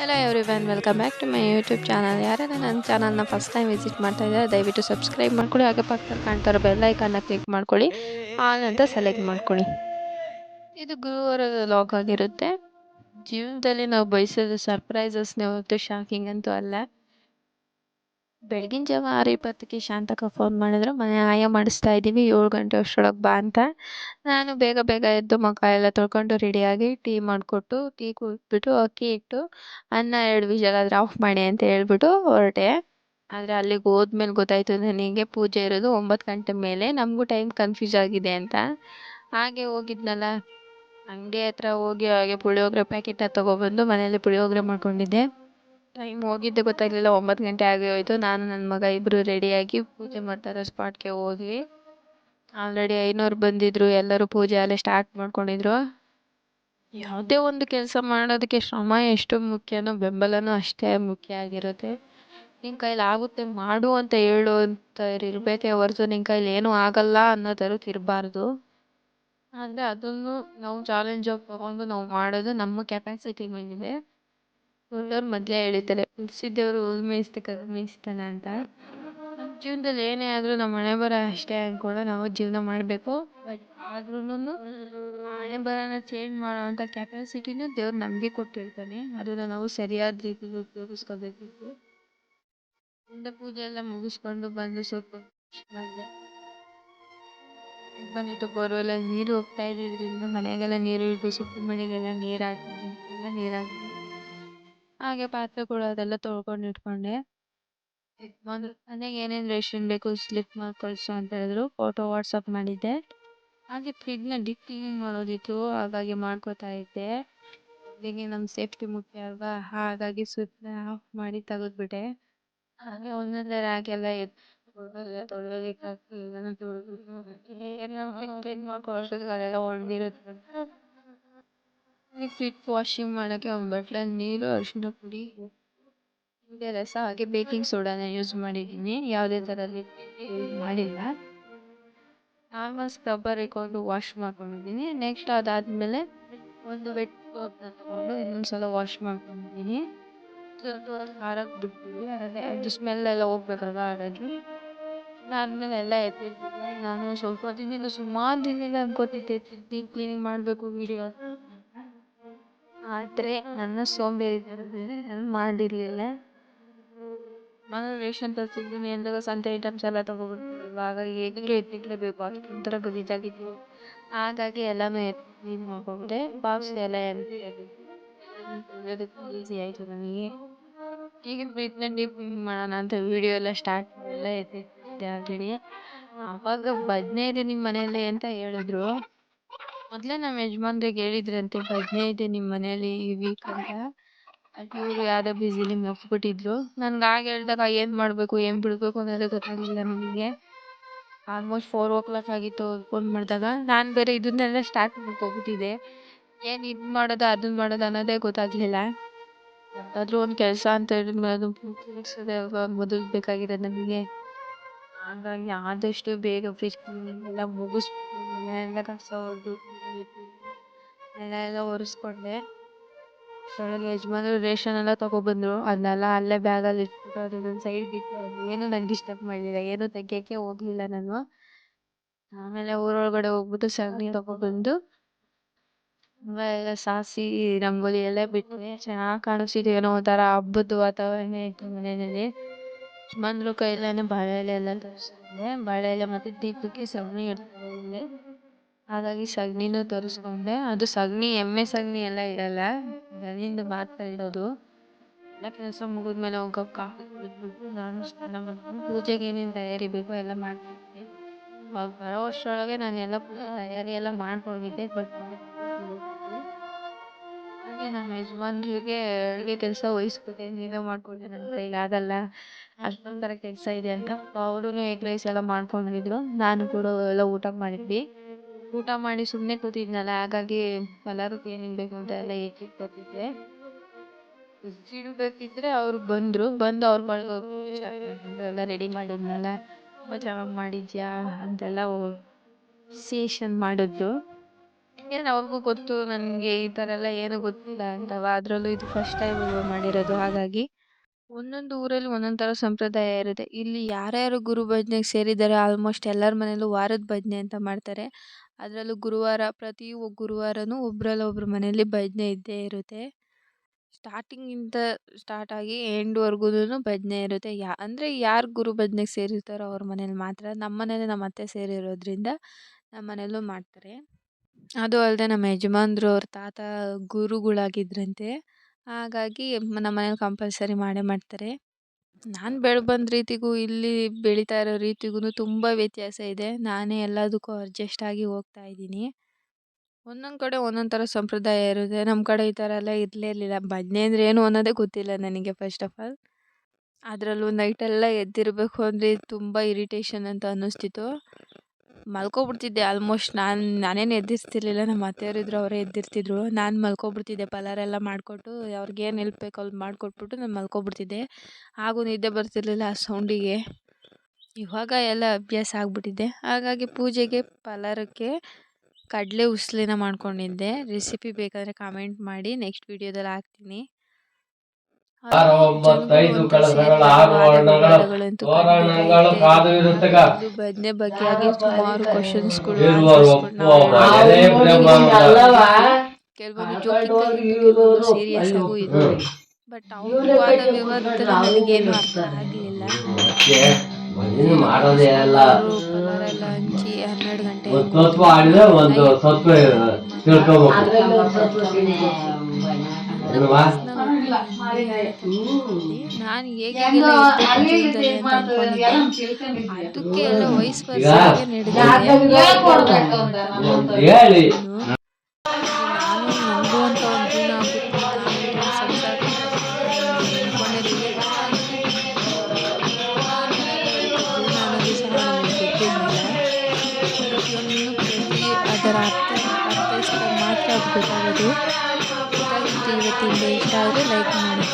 Hello everyone welcome back to my YouTube channel ಯಾರಾದ್ರೆ ನನ್ನ ಚಾನಲ್ನ first time visit ಮಾಡ್ತಾ ಇದ್ದಾರೆ ದಯವಿಟ್ಟು ಸಬ್ಸ್ಕ್ರೈಬ್ ಮಾಡ್ಕೊಳ್ಳಿ, ಹಾಗೆ ಪಕ್ಕದಲ್ಲಿ ಕಾಣ್ತಾರೋ ಬೆಲ್ ಐಕಾನ್ನ ಕ್ಲಿಕ್ ಮಾಡ್ಕೊಳ್ಳಿ ಆನಂತರ ಸೆಲೆಕ್ಟ್ ಮಾಡ್ಕೊಳ್ಳಿ. ಇದು ಗುರುವಾರದ ಲಾಗ್ ಆಗಿರುತ್ತೆ. ಜೀವನದಲ್ಲಿ ನಾವು ಬಯಸೋದು ಸರ್ಪ್ರೈಸಸ್ನೇ ಹೊರತು ಶಾಕಿಂಗ್ ಅಂತೂ ಅಲ್ಲ. ಬೆಳಗಿನ ಜಾವ ಆರು ಇಪ್ಪತ್ತಕ್ಕೆ ಶಾಂತಕ್ಕ ಫೋನ್ ಮಾಡಿದ್ರು. ಮನೆ ಆಯ ಮಾಡಿಸ್ತಾ ಇದ್ದೀವಿ, ಏಳು ಗಂಟೆ ಅಷ್ಟರೊಳಗೆ ಬಾ ಅಂತ. ನಾನು ಬೇಗ ಬೇಗ ಎದ್ದು ಮುಖ ಎಲ್ಲ ತೊಳ್ಕೊಂಡು ರೆಡಿಯಾಗಿ ಟೀ ಮಾಡಿಕೊಟ್ಟು, ಟೀ ಕುಡಿದ್ಬಿಟ್ಟು ಅಕ್ಕಿ ಇಟ್ಟು, ಅನ್ನ ಎರಡು ವಿಷಲ್ ಆಫ್ ಮಾಡಿ ಅಂತ ಹೇಳ್ಬಿಟ್ಟು ಹೊರಟೆ. ಆದರೆ ಅಲ್ಲಿಗೆ ಹೋದ್ಮೇಲೆ ಗೊತ್ತಾಯಿತು, ನನಗೆ ಪೂಜೆ ಇರೋದು ಒಂಬತ್ತು ಗಂಟೆ ಮೇಲೆ. ನಮಗೂ ಟೈಮ್ ಕನ್ಫ್ಯೂಸ್ ಆಗಿದೆ ಅಂತ. ಹಾಗೆ ಹೋಗಿದ್ನಲ್ಲ. ಅಂಗಡಿ ಹತ್ರ ಹೋಗಿ ಹಾಗೆ ಪುಳಿಯೋಗರೆ ಪ್ಯಾಕೆಟ್ನ ತೊಗೊಬಂದು ಮನೇಲಿ ಪುಳಿಯೋಗರೆ ಮಾಡ್ಕೊಂಡಿದ್ದೆ. ಟೈಮ್ ಹೋಗಿದ್ದೆ ಗೊತ್ತಾಗಲಿಲ್ಲ, ಒಂಬತ್ತು ಗಂಟೆ ಆಗಿ ಹೋಯಿತು ನಾನು ನನ್ನ ಮಗ ಇಬ್ಬರು ರೆಡಿಯಾಗಿ ಪೂಜೆ ಮಾಡ್ತಾರೋ ಸ್ಪಾಟ್ಗೆ ಹೋದ್ವಿ. ಆಲ್ರೆಡಿ ಐನೂರು ಬಂದಿದ್ದರು ಎಲ್ಲರೂ ಪೂಜೆ ಅಲ್ಲೇ ಸ್ಟಾರ್ಟ್ ಮಾಡ್ಕೊಂಡಿದ್ರು. ಯಾವುದೇ ಒಂದು ಕೆಲಸ ಮಾಡೋದಕ್ಕೆ ಶ್ರಮ ಎಷ್ಟು ಮುಖ್ಯನೋ, ಬೆಂಬಲನೂ ಅಷ್ಟೇ ಮುಖ್ಯ ಆಗಿರುತ್ತೆ. ನಿನ್ನ ಕೈಲಿ ಆಗುತ್ತೆ, ಮಾಡು ಅಂತ ಹೇಳು ಅಂತ ಇರಬೇಕೇ. ಹೊರತು ನಿನ್ನ ಕೈಲಿ ಏನೂ ಆಗಲ್ಲ ಅನ್ನೋ ಥರದ್ದು ಇರಬಾರ್ದು ಆದರೆ ಅದನ್ನು ನಾವು ಚಾಲೆಂಜಾಗಿ ತೊಗೊಂಡು ನಾವು ಮಾಡೋದು ನಮ್ಮ ಕೆಪಾಸಿಟಿ ಮೇಲಿದೆ. ಒಳ್ಳೆಯವ್ರು ಮೊದಲೇ ಹೇಳಿದ್ದಾರೆ ಹುಟ್ಟಿಸಿದ್ದೇವ್ರು ಮೇಯಿಸ್ತಕ್ಕ ಮೇಯಿಸ್ತಾನೆ ಅಂತ. ಜೀವನದಲ್ಲಿ ಏನೇ ಆದರೂ ನಮ್ಮ ಹಣೆ ಬರ ಅಷ್ಟೇ ಅಂದ್ಕೊಂಡು ನಾವು ಜೀವನ ಮಾಡಬೇಕು. ಬಟ್ ಆದ್ರೂನು ಹಣೆ ಬರನ ಚೇಂಜ್ ಮಾಡೋವಂಥ ಕೆಪಾಸಿಟಿನೂ ದೇವ್ರು ನಮಗೆ ಕೊಟ್ಟಿರ್ತಾನೆ. ಅದನ್ನು ನಾವು ಸರಿಯಾದ ರೀತಿಲಿ ಉಪಯೋಗಿಸ್ಕೋಬೇಕಿತ್ತು ಮುಂದೆ ಪೂಜೆ ಎಲ್ಲ ಮುಗಿಸ್ಕೊಂಡು ಬಂದು ಸ್ವಲ್ಪ ಮಾಡಿದೆ ಬಂದಿತ್ತು ಬೋರ್ವೆಲ್ಲ ನೀರು ಹೋಗ್ತಾ ಇದ್ದಿದ್ದರಿಂದ ಮನೆಗೆಲ್ಲ ನೀರು ಇಟ್ಟು ಸುಪ್ಪು ಮನೆಗೆಲ್ಲ ನೀರು ಹಾಕಿದ್ವಿ ಎಲ್ಲ ನೀರು ಹಾಕಿ ಹಾಗೆ ಪಾತ್ರೆಗಳು ಅದೆಲ್ಲ ತೊಳ್ಕೊಂಡು ಇಟ್ಕೊಂಡೆ. ಒಂದು ಮನೆಗೆ ಏನೇನು ರೇಷನ್ ಬೇಕು ಸ್ಲಿಪ್ ಮಾಡಿ ಕಳಿಸು ಅಂತ ಹೇಳಿದ್ರು. ಫೋಟೋ, ವಾಟ್ಸಪ್ ಮಾಡಿದ್ದೆ. ಹಾಗೆ ಫ್ರಿಡ್ಜ್ನ ಡೀಪ್ ಕ್ಲೀನಿಂಗ್ ಮಾಡೋದಿತ್ತು, ಹಾಗಾಗಿ ಮಾಡ್ಕೋತಾ ಇದ್ದೆ. ಅಲ್ಲಿಗೆ ನಮ್ಮ ಸೇಫ್ಟಿ ಮುಖ್ಯ ಅಲ್ವಾ, ಹಾಗಾಗಿ ಸ್ವಿಚ್ನ ಆಫ್ ಮಾಡಿ ತೆಗೆದ್ಬಿಟ್ಟೆ. ಹಾಗೆ ಒಂದೊಂದೇ ರ್ಯಾಕೆಲ್ಲ ತೊಳೆಯೋದಕ್ಕೆ ಹಾಕಿ ಎಲ್ಲನೂ ಫ್ರಿಡ್ಜ್ ವಾಷಿಂಗ್ ಮಾಡೋಕ್ಕೆ ಒಂದು ಬಟ್ಲಲ್ಲಿ ನೀರು ಅರಿಶಿನ ಪುಡಿ ನಿಂಬೆ ರಸ ಹಾಗೆ ಬೇಕಿಂಗ್ ಸೋಡಾನ ಯೂಸ್ ಮಾಡಿದ್ದೀನಿ. ಯಾವುದೇ ಥರ ಮಾಡಿಲ್ಲ. ನಾರ್ಮಲ್ ಸ್ಕ್ರಬ್ಬರ್ ಇಟ್ಕೊಂಡು ವಾಶ್ ಮಾಡ್ಕೊಂಡಿದ್ದೀನಿ. ನೆಕ್ಸ್ಟ್ ಅದಾದಮೇಲೆ ಒಂದು ವೆಟ್ ಕ್ಲಾತ್ನ ತಗೊಂಡು ಇನ್ನೊಂದು ಸಲ ವಾಶ್ ಮಾಡ್ಕೊಂಡಿದ್ದೀನಿ. ಹಾರಕ್ಕೆ ಬಿಡ್ತೀವಿ. ಅದೇ ಅದು ಸ್ಮೆಲ್ ಎಲ್ಲ ಹೋಗ್ಬೇಕಲ್ಲ ಹಾಗಾಗಿ ಆದಮೇಲೆ ಎಲ್ಲ ಎತ್ತಿರ್ತೀನಿ. ನಾನು ಸ್ವಲ್ಪ ದಿನದಿಂದ ಸುಮಾರು ದಿನದಿಂದ ಅನ್ಕೋತಿದ್ದೆ ಡೀಪ್ ಕ್ಲೀನಿಂಗ್ ಮಾಡಬೇಕು ವೀಡಿಯೋ ಆದರೆ ನನ್ನ ಸೋಂಬೇರಿತನದಿಂದ ನಾನು ಮಾಡಿರಲಿಲ್ಲ. ಮನೇಲಿ ರೇಷನ್ ತರಿಸಿದ್ದೀನಿ ಅಂದಾಗ ಸಂತೆ ಐಟಮ್ಸ್ ಎಲ್ಲ ತೊಗೊಬರ್ತೀವಲ್ವ ಆಗ ಹೇಗೆ ಎತ್ತಿಡಲೇಬೇಕು ಅಷ್ಟೊಂಥರ ಗಲೀಜಾಗಿತ್ತು ಹಾಗಾಗಿ ಎಲ್ಲನೂ ಎತ್ತಿ ಕ್ಲೀನ್ ಮಾಡ್ಕೊಂಡೆ ಬಾಕ್ಸ್ ಎಲ್ಲ ಈಸಿ ಆಯಿತು ನನಗೆ. ಈಗಿನ ಫ್ರಿಡ್ಜ್ನ ಡೀಪ್ ಮಾಡೋಣ ಅಂತ ವೀಡಿಯೋ ಎಲ್ಲ ಸ್ಟಾರ್ಟ್ ಎಲ್ಲ ಎತ್ತಿದ್ದೆ ಆಲ್ರೆಡಿ ಆವಾಗ ಬದನೇ ಇದೆ ನಿಮ್ಮ ಮನೆಯಲ್ಲಿ ಅಂತ ಹೇಳಿದ್ರು? ಮೊದಲೇ ನಮ್ಮ ಯಜಮಾನ್ರಿಗೆ ಹೇಳಿದ್ರಂತೆ ಭಜನೆ ಇದೆ ನಿಮ್ಮ ಮನೇಲಿ ಈ ವೀಕ್ ಅಂತ. ಇವರು ಯಾವುದೋ ಬ್ಯುಸಿಲಿ ಮರ್ತ್ಬಿಟ್ಟಿದ್ರು. ನನ್ಗೆ ಆಗ ಹೇಳಿದಾಗ ಏನು ಮಾಡಬೇಕು, ಏನು ಬಿಡಬೇಕು ಅನ್ನೋದು ಗೊತ್ತಾಗಲಿಲ್ಲ ನನಗೆ ಆಲ್ಮೋಸ್ಟ್ ಫೋರ್ ಓ ಕ್ಲಾಕ್ ಆಗಿತ್ತು ಫೋನ್ ಮಾಡಿದಾಗ. ನಾನು ಬೇರೆ ಇದನ್ನೆಲ್ಲ ಸ್ಟಾರ್ಟ್ ಮಾಡ್ಕೊಬಿಟ್ಟಿದ್ದೆ ಏನು ಇದು ಮಾಡೋದು ಅದನ್ನ ಮಾಡೋದು ಅನ್ನೋದೇ ಗೊತ್ತಾಗಲಿಲ್ಲ. ಯಾವುದಾದ್ರೂ ಒಂದು ಕೆಲಸ ಅಂತ ಅಲ್ವಾ, ಮೊದಲು ಬೇಕಾಗಿರೋದು ನಮಗೆ. ಹಾಗಾಗಿ ಆದಷ್ಟು ಬೇಗ ಫ್ರಿಜ್ ಎಲ್ಲ ಮುಗಿಸ್ಬಿಟ್ಟು ಮನೆಯೆಲ್ಲ ಕಸ ಹೊಡೆದು ಎಲ್ಲ ಒರೆಸ್ಕೊಂಡೆ. ಅಷ್ಟರೊಳಗೆ ಯಜಮಾನ್ರು ರೇಷನ್ ಎಲ್ಲ ತೊಗೊಬಂದರು. ಅದನ್ನೆಲ್ಲ ಅಲ್ಲೇ ಬ್ಯಾಗಲ್ಲಿ ಇಟ್ಬಿಟ್ಟು ಅದನ್ನ ಸೈಡ್ಗೆ ಇಟ್ಟು ಏನೂ ನನಗೆ ಡಿಸ್ಟರ್ಬ್ ಮಾಡಲಿಲ್ಲ. ಏನೂ ತೆಗಿಯೋಕ್ಕೆ ಹೋಗಲಿಲ್ಲ ನಾನು. ಆಮೇಲೆ ಊರೊಳಗಡೆ ಹೋಗ್ಬಿಟ್ಟು ಸಗಣಿ ತೊಗೊಬಂದು ಎಲ್ಲ ಸಾಸಿ ರಂಗೋಲಿ ಎಲ್ಲ ಬಿಟ್ಟೆ ಚೆನ್ನಾಗಿ ಕಾಣಿಸ್ತಿತ್ತು ಏನೋ ಒಂಥರ ಹಬ್ಬದ ವಾತಾವರಣ ಇತ್ತು ಮನೆಯಲ್ಲಿ. ಯಜಮಾನ್ರ ಕೈಯಲ್ಲೇ ಬಾಳೆಲೆ ಎಲ್ಲ ತರಿಸಿದ್ದೆ ಬಾಳೆಲೆ ಮತ್ತು ದೀಪಕ್ಕೆ ಸಗಣಿ ಎತ್ಕೊಂಡೆ ಹಾಗಾಗಿ ಸಗಣಿನೂ ತರಿಸ್ಕೊಂಡೆ. ಅದು ಸಗಣಿ ಎಮ್ಮೆ ಸಗಣಿ ಎಲ್ಲ ಇರಲ್ಲ. ಮನೆಯಿಂದ ಮಾತ್ರ ಇರೋದು. ಎಲ್ಲ ಕೆಲಸ ಮುಗಿದ್ಮೇಲೆ ಒಂದು ಕಪ್ ಕಾಫಿ ಕುಡಿದ್ಬಿಟ್ಟು ನಾನು ಸ್ನಾನ ಮಾಡ್ಕೊಂಡು ಪೂಜೆಗೆ ಏನೇನು ತಯಾರಿ ಬೇಕೋ ಎಲ್ಲ ಮಾಡ್ತಿದ್ದೆ ಅವಾಗ ಬರೋ ಅಷ್ಟರೊಳಗೆ ನಾನು ಎಲ್ಲ ತಯಾರಿ ಎಲ್ಲ ಮಾಡ್ಕೊಂಡಿದ್ದೆ ಬಟ್ ಹಾಗೆ ನಮ್ಮ ಯಜಮಾನ್ರಿಗೆ ಅಡುಗೆ ಕೆಲಸ ವಹಿಸ್ಬಿಟ್ಟೆ. ನೀವೇ ಅಂತ ನನ್ನ ಕೈಲಿ ಆಗಲ್ಲ ಥರ ಕೆಲಸ ಇದೆ ಅಂತ. ಅವರು ಎಗ್ ರೈಸ್ ಎಲ್ಲ ಮಾಡ್ಕೊಂಡಿದ್ರು. ನಾನು ಕೂಡ ಎಲ್ಲ ಊಟ ಮಾಡಿದ್ವಿ. ಊಟ ಮಾಡಿ ಸುಮ್ಮನೆ ಕೂತಿದ್ನಲ್ಲ, ಹಾಗಾಗಿ ಕಲರ್ ಏನೇನು ಬೇಕು ಅಂತ ಎಲ್ಲ ಕೊಟ್ಟಿದ್ದೆ. ಇಡಬೇಕಿದ್ರೆ ಅವ್ರು ಬಂದರು, ಬಂದು ಅವ್ರು ಎಲ್ಲ ರೆಡಿ ಮಾಡಿದ್ನಲ್ಲ, ತುಂಬ ಚೆನ್ನಾಗಿ ಮಾಡಿದ್ಯಾ ಅಂತೆಲ್ಲ ಸೇಷನ್ ಮಾಡಿದ್ರು ಏನು ಅವ್ರಿಗೂ ಗೊತ್ತು, ನನಗೆ ಈ ಥರ ಎಲ್ಲ ಏನು ಗೊತ್ತಿಲ್ಲ ಅಂತವ ಅದರಲ್ಲೂ ಇದು ಫಸ್ಟ್ ಟೈಮ್ ಮಾಡಿರೋದು, ಹಾಗಾಗಿ ಒಂದೊಂದು ಊರಲ್ಲಿ ಒಂದೊಂದು ಥರ ಸಂಪ್ರದಾಯ ಇರುತ್ತೆ. ಇಲ್ಲಿ ಯಾರ್ಯಾರು ಗುರು ಭಜನೆಗೆ ಸೇರಿದ್ದಾರೆ ಆಲ್ಮೋಸ್ಟ್ ಎಲ್ಲರ ಮನೇಲೂ ವಾರದ ಭಜನೆ ಅಂತ ಮಾಡ್ತಾರೆ. ಅದರಲ್ಲೂ ಗುರುವಾರ ಪ್ರತಿ ಗುರುವಾರವೂ ಒಬ್ರಲ್ಲ ಒಬ್ರ ಮನೆಯಲ್ಲಿ ಭಜನೆ ಇದ್ದೇ ಇರುತ್ತೆ. ಸ್ಟಾರ್ಟಿಂಗಿಂದ ಸ್ಟಾರ್ಟ್ ಆಗಿ ಎಂಡ್ವರೆಗೂ ಭಜನೆ ಇರುತ್ತೆ. ಯಾ, ಅಂದರೆ ಯಾರು ಗುರು ಭಜನೆಗೆ ಸೇರಿರ್ತಾರೋ ಅವ್ರ ಮನೇಲಿ ಮಾತ್ರ ನಮ್ಮ ಮನೇಲಿ ನಮ್ಮ ಅತ್ತೆ ಸೇರಿರೋದ್ರಿಂದ ನಮ್ಮ ಮನೇಲೂ ಮಾಡ್ತಾರೆ. ಅದು ಅಲ್ಲದೆ ನಮ್ಮ ಯಜಮಾನ್ರು ಅವ್ರ ತಾತ ಗುರುಗಳಾಗಿದ್ರಂತೆ. ಹಾಗಾಗಿ ನಮ್ಮ ಮನೇಲಿ ಕಂಪಲ್ಸರಿ ಮಾಡೇ ಮಾಡ್ತಾರೆ. ನಾನು ಬೆಳೆ ಬಂದ ರೀತಿಗೂ ಇಲ್ಲಿ ಬೆಳೀತಾ ಇರೋ ರೀತಿಗೂ ತುಂಬ ವ್ಯತ್ಯಾಸ ಇದೆ. ನಾನೇ ಎಲ್ಲದಕ್ಕೂ ಅಡ್ಜಸ್ಟ್ ಆಗಿ ಹೋಗ್ತಾ ಇದ್ದೀನಿ. ಒಂದೊಂದು ಕಡೆ ಒಂದೊಂದು ಥರ ಸಂಪ್ರದಾಯ ಇರುತ್ತೆ. ನಮ್ಮ ಕಡೆ ಈ ಥರ ಎಲ್ಲ ಇರಲೇ ಇರಲಿಲ್ಲ. ಭಜನೆ ಅಂದರೆ ಏನು ಅನ್ನೋದೇ ಗೊತ್ತಿಲ್ಲ ನನಗೆ ಫಸ್ಟ್ ಆಫ್ ಆಲ್ ಅದರಲ್ಲೂ ನೈಟೆಲ್ಲ ಎದ್ದಿರಬೇಕು ಅಂದರೆ ತುಂಬ ಇರಿಟೇಷನ್ ಅಂತ ಅನ್ನಿಸ್ತಿತ್ತು. ಮಲ್ಕೊಬಿಡ್ತಿದ್ದೆ ಆಲ್ಮೋಸ್ಟ್ ನಾನು, ನಾನೇನು ಎದ್ದಿರ್ತಿರ್ಲಿಲ್ಲ ನಮ್ಮ ಅತ್ತೆಯವರಿದ್ರು ಅವರೇ ಎದ್ದಿರ್ತಿದ್ರು. ನಾನು ಮಲ್ಕೊಬಿಡ್ತಿದ್ದೆ, ಪಲಾರ ಎಲ್ಲ ಮಾಡಿಕೊಟ್ಟು ಅವ್ರಿಗೇನು ಹೆಲ್ಪ್ ಬೇಕೋ ಅಲ್ಲಿ ಮಾಡಿಕೊಟ್ಬಿಟ್ಟು ನಾನು ಮಲ್ಕೊಬಿಡ್ತಿದ್ದೆ. ಹಾಗೂ ನಿದ್ದೆ ಬರ್ತಿರ್ಲಿಲ್ಲ ಆ ಸೌಂಡಿಗೆ ಇವಾಗ ಎಲ್ಲ ಅಭ್ಯಾಸ ಆಗಿಬಿಟ್ಟಿದೆ. ಹಾಗಾಗಿ ಪೂಜೆಗೆ, ಪಲಾರಕ್ಕೆ ಕಡಲೆ ಉಸ್ಲಿನ ಮಾಡ್ಕೊಂಡಿದ್ದೆ. ರೆಸಿಪಿ ಬೇಕಾದರೆ ಕಾಮೆಂಟ್ ಮಾಡಿ ನೆಕ್ಸ್ಟ್ ವೀಡಿಯೋದಲ್ಲಿ ಹಾಕ್ತೀನಿ. ಆರು ಒಂಬತ್ತೈದು ಕಳಸಗಳ ಆರು ವರ್ಣಗಳ ತೋರಣಗಳು ಕಾದು ಇರುತ್ತಗ ಭಜನೆ ಬಗ್ಗೆ ಆಗಿ ಸುಮಾರು ಕೆಲವೊಂದು ಜೋಕಿಂಗ್ ಸೀರಿಯಸ್ ಆಗೂ ಇದೆ. ಬಟ್ ಅವ್ರ ನನಗೇನು ಅರ್ಥ ಆಗಲಿಲ್ಲ. ಮಾಡೋದೇ ಅಲ್ಲ. ಎಲ್ಲ ಹಂಚಿ ಹನ್ನೆರಡು ಗಂಟೆ ಒಂದು ತತ್ವ ಆಡಿದ್ರೆ ಒಂದು ತತ್ವ ತಿಳ್ಕೊಬೇಕು. ಅಲ್ವಾ? ನಾನು ಅನ್ಕೊಂಡಿದ್ದೆ ಅದಕ್ಕೆ ಎಲ್ಲ ವಯಸ್ಸು ವರ್ಷಕ್ಕೆ ನಡೆದಿದೆ ಹೇಳಿ. ನಾನು ಅಂತ ಒಂದು ಜೀವನ ಅದರ ಅರ್ಥ ಅರ್ಥೈಸಿದಾಗ ಮಾತ್ರ ಅದು ಗೊತ್ತಾಗೋದು. ಗೊತ್ತಾಗುತ್ತೆ ಇವತ್ತಿಂದ ಇಷ್ಟ ಆದರೆ ಲೈಕ್ ಮಾಡಿ